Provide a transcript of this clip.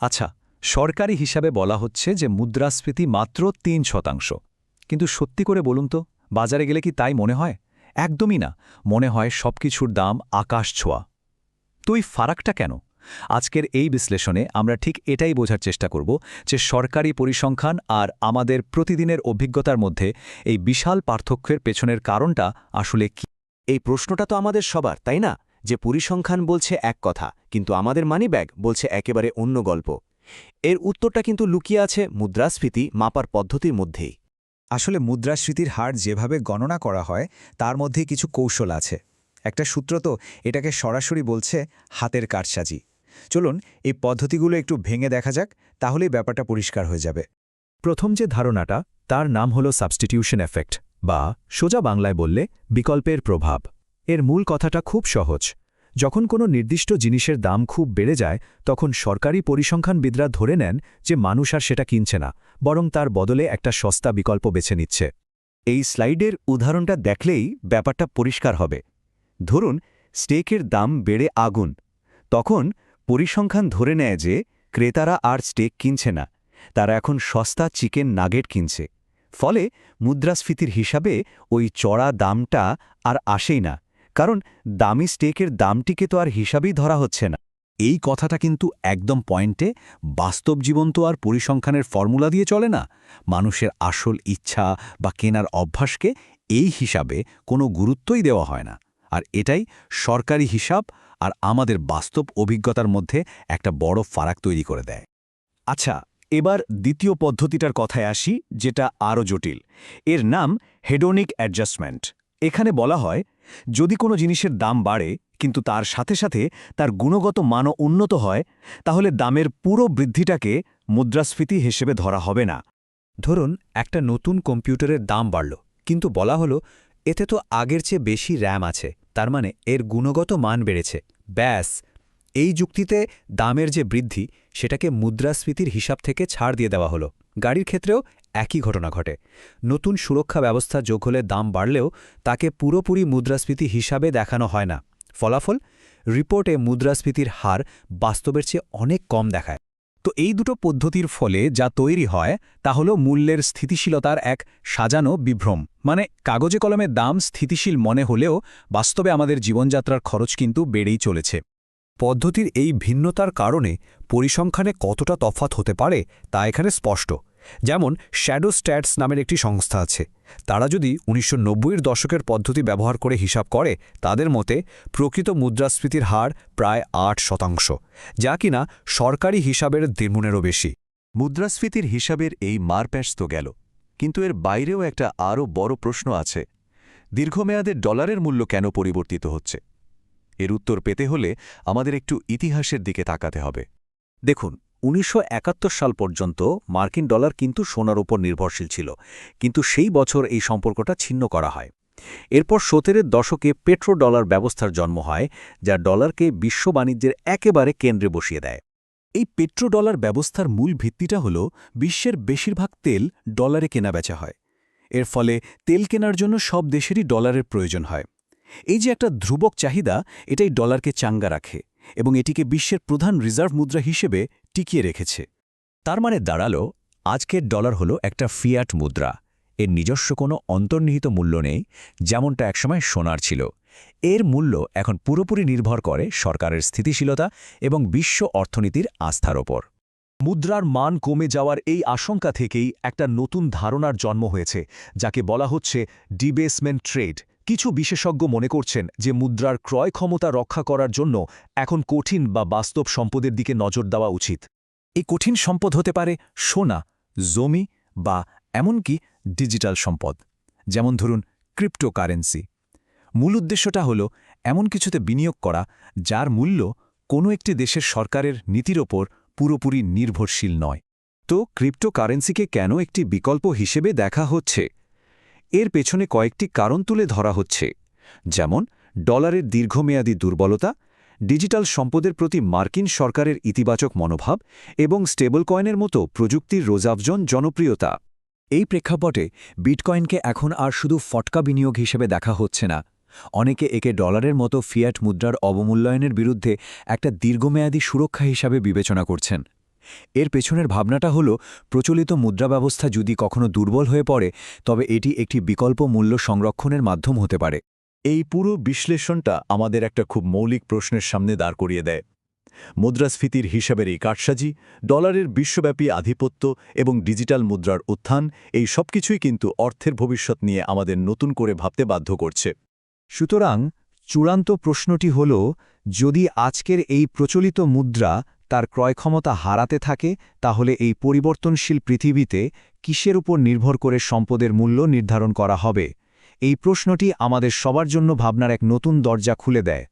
আচ্ছা সরকারি হিসাবে বলা হচ্ছে যে মুদ্রাস্ফীতি মাত্র তিন শতাংশ। কিন্তু সত্যি করে বলুন তো, বাজারে গেলে কি তাই মনে হয়? একদমই না, মনে হয় সবকিছুর দাম আকাশ ছোঁয়া। তো ফারাকটা কেন? আজকের এই বিশ্লেষণে আমরা ঠিক এটাই বোঝার চেষ্টা করব যে সরকারি পরিসংখ্যান আর আমাদের প্রতিদিনের অভিজ্ঞতার মধ্যে এই বিশাল পার্থক্যের পেছনের কারণটা আসলে কি? এই প্রশ্নটা তো আমাদের সবার, তাই না? যে পরিসংখ্যান বলছে এক কথা কিন্তু আমাদের মানিব্যাগ বলছে একেবারে অন্য গল্প। এর উত্তরটা কিন্তু লুকিয়ে আছে মুদ্রাস্ফীতি মাপার পদ্ধতির মধ্যেই। আসলে মুদ্রাস্ফীতির হার যেভাবে গণনা করা হয়, তার মধ্যে কিছু কৌশল আছে। একটা সূত্র তো এটাকে সরাসরি বলছে হাতের কারসাজি। চলুন এই পদ্ধতিগুলো একটু ভেঙে দেখা যাক, তাহলেই ব্যাপারটা পরিষ্কার হয়ে যাবে। প্রথম যে ধারণাটা, তার নাম হল সাবস্টিটিউশন এফেক্ট বা সোজা বাংলায় বললে বিকল্পের প্রভাব। এর মূল কথাটা খুব সহজ। যখন কোনো নির্দিষ্ট জিনিসের দাম খুব বেড়ে যায়, তখন সরকারি পরিসংখ্যানবিদরা ধরে নেন যে মানুষ আর সেটা কিনছে না, বরং তার বদলে একটা সস্তা বিকল্প বেছে নিচ্ছে। এই স্লাইডের উদাহরণটা দেখলেই ব্যাপারটা পরিষ্কার হবে। ধরুন, স্টেকের দাম বেড়ে আগুন। তখন পরিসংখ্যান ধরে নেয় যে ক্রেতারা আর স্টেক কিনছে না, তারা এখন সস্তা চিকেন নাগেট কিনছে। ফলে মুদ্রাস্ফীতির হিসাবে ওই চড়া দামটা আর আসেই না। কারণ দামি স্টেকের দামটিকে তো আর হিসাবেই ধরা হচ্ছে না। এই কথাটা কিন্তু একদম পয়েন্টে বাস্তব জীবন তো আর পরিসংখ্যানের ফর্মুলা দিয়ে চলে না। মানুষের আসল ইচ্ছা বা কেনার অভ্যাসকে এই হিসাবে কোনো গুরুত্বই দেওয়া হয় না। আর এটাই সরকারি হিসাব আর আমাদের বাস্তব অভিজ্ঞতার মধ্যে একটা বড় ফারাক তৈরি করে দেয়। আচ্ছা এবার দ্বিতীয় পদ্ধতিটার কথায় আসি, যেটা আরও জটিল। এর নাম হেডোনিক অ্যাডজাস্টমেন্ট এখানে বলা হয়, যদি কোনো জিনিসের দাম বাড়ে, কিন্তু তার সাথে সাথে তার গুণগত মানও উন্নত হয়, তাহলে দামের পুরো বৃদ্ধিটাকে মুদ্রাস্ফীতি হিসেবে ধরা হবে না। ধরুন, একটা নতুন কম্পিউটারের দাম বাড়ল, কিন্তু বলা হলো, এতে তো আগের চেয়ে বেশি র্যাম আছে, তার মানে এর গুণগত মান বেড়েছে। ব্যাস, এই যুক্তিতে দামের যে বৃদ্ধি, সেটাকে মুদ্রাস্ফীতির হিসাব থেকে ছাড় দিয়ে দেওয়া হলো। গাড়ির ক্ষেত্রেও একই ঘটনা ঘটে। নতুন সুরক্ষা ব্যবস্থা যোগ হলে দাম বাড়লেও তাকে পুরোপুরি মুদ্রাস্ফীতি হিসাবে দেখানো হয় না। ফলাফল? রিপোর্টে মুদ্রাস্ফীতির হার বাস্তবের চেয়ে অনেক কম দেখায়। তো এই দুটো পদ্ধতির ফলে যা তৈরি হয়, তা হল মূল্যের স্থিতিশীলতার এক সাজানো বিভ্রম। মানে কাগজে কলমে দাম স্থিতিশীল মনে হলেও বাস্তবে আমাদের জীবনযাত্রার খরচ কিন্তু বেড়েই চলেছে। পদ্ধতির এই ভিন্নতার কারণে পরিসংখ্যানে কতটা তফাত হতে পারে তা এখানে স্পষ্ট। যেমন শ্যাডো স্ট্যাটস নামের একটি সংস্থা আছে। তারা যদি উনিশশো নব্বইয়ের দশকের পদ্ধতি ব্যবহার করে হিসাব করে, তাদের মতে প্রকৃত মুদ্রাস্ফীতির হার প্রায় আট শতাংশ, যা কিনা সরকারি হিসাবের দ্বিগুণেরও বেশি। মুদ্রাস্ফীতির হিসাবের এই মারপ্যাশ তো গেল, কিন্তু এর বাইরেও একটা আরও বড় প্রশ্ন আছে। দীর্ঘমেয়াদে ডলারের মূল্য কেন পরিবর্তিত হচ্ছে? এর উত্তর পেতে হলে আমাদের একটু ইতিহাসের দিকে তাকাতে হবে। দেখুন, উনিশশো একাত্তর সাল পর্যন্ত মার্কিন ডলার কিন্তু সোনার ওপর নির্ভরশীল ছিল, কিন্তু সেই বছর এই সম্পর্কটা ছিন্ন করা হয়। এরপর সতেরের দশকে পেট্রো ডলার ব্যবস্থার জন্ম হয়, যা ডলারকে বিশ্ব বাণিজ্যের একেবারে কেন্দ্রে বসিয়ে দেয়। এই পেট্রো ডলার ব্যবস্থার মূল ভিত্তিটা হল বিশ্বের বেশিরভাগ তেল ডলারে কেনাবেচা হয়। এর ফলে তেল কেনার জন্য সব দেশেরই ডলারের প্রয়োজন হয়। এই যে একটা ধ্রুবক চাহিদা, এটাই ডলারকে চাঙ্গা রাখে এবং এটিকে বিশ্বের প্রধান রিজার্ভ মুদ্রা হিসেবে টিকিয়ে রেখেছে। তার মানে দাঁড়াল, আজকের ডলার হলো একটা ফিয়াট মুদ্রা। এর নিজস্ব কোনো অন্তর্নিহিত মূল্য নেই, যেমনটা একসময় সোনার ছিল। এর মূল্য এখন পুরোপুরি নির্ভর করে সরকারের স্থিতিশীলতা এবং বিশ্ব অর্থনীতির আস্থার ওপর। মুদ্রার মান কমে যাওয়ার এই আশঙ্কা থেকেই একটা নতুন ধারণার জন্ম হয়েছে, যাকে বলা হচ্ছে ডিবেসমেন্ট ট্রেড। কিছু বিশেষজ্ঞ মনে করছেন যে মুদ্রার ক্রয় ক্ষমতা রক্ষা করার জন্য এখন কঠিন বা বাস্তব সম্পদের দিকে নজর দেওয়া উচিত। এই কঠিন সম্পদ হতে পারে সোনা, জমি বা এমনকি ডিজিটাল সম্পদ, যেমন ধরুন ক্রিপ্টোকারেন্সি। মূল উদ্দেশ্যটা হল এমন কিছুতে বিনিয়োগ করা যার মূল্য কোনো একটি দেশের সরকারের নীতির ওপর পুরোপুরি নির্ভরশীল নয়। তো ক্রিপ্টোকারেন্সিকে কেন একটি বিকল্প হিসেবে দেখা হচ্ছে? এর পেছনে কয়েকটি কারণ তুলে ধরা হচ্ছে। যেমন, ডলারের দীর্ঘমেয়াদী দুর্বলতা, ডিজিটাল সম্পদের প্রতি মার্কিন সরকারের ইতিবাচক মনোভাব এবং স্টেবল কয়েনের মতো প্রযুক্তির রোজাবজন জনপ্রিয়তা। এই প্রেক্ষাপটে বিটকয়েনকে এখন আর শুধু ফটকা বিনিয়োগ হিসেবে দেখা হচ্ছে না। অনেকে একে ডলারের মতো ফিয়াট মুদ্রার অবমূল্যায়নের বিরুদ্ধে একটা দীর্ঘমেয়াদী সুরক্ষা হিসাবে বিবেচনা করছেন। এর পেছনের ভাবনাটা হলো, প্রচলিত মুদ্রা ব্যবস্থা যদি কখনো দুর্বল হয়ে পড়ে, তবে এটি একটি বিকল্প মূল্য সংরক্ষণের মাধ্যম হতে পারে। এই পুরো বিশ্লেষণটা আমাদের একটা খুব মৌলিক প্রশ্নের সামনে দাঁড় করিয়ে দেয়। মুদ্রাস্ফীতির হিসাবের এই কারসাজি, ডলারের বিশ্বব্যাপী আধিপত্য এবং ডিজিটাল মুদ্রার উত্থান, এই সবকিছুই কিন্তু অর্থের ভবিষ্যৎ নিয়ে আমাদের নতুন করে ভাবতে বাধ্য করছে। সুতরাং চূড়ান্ত প্রশ্নটি হল, যদি আজকের এই প্রচলিত মুদ্রা তার ক্রয়ক্ষমতা হারাতে থাকে, তাহলে এই পরিবর্তনশীল পৃথিবীতে কিসের উপর নির্ভর করে সম্পদের মূল্য নির্ধারণ করা হবে? এই প্রশ্নটি আমাদের সবার জন্য ভাবনার এক নতুন দরজা খুলে দেয়।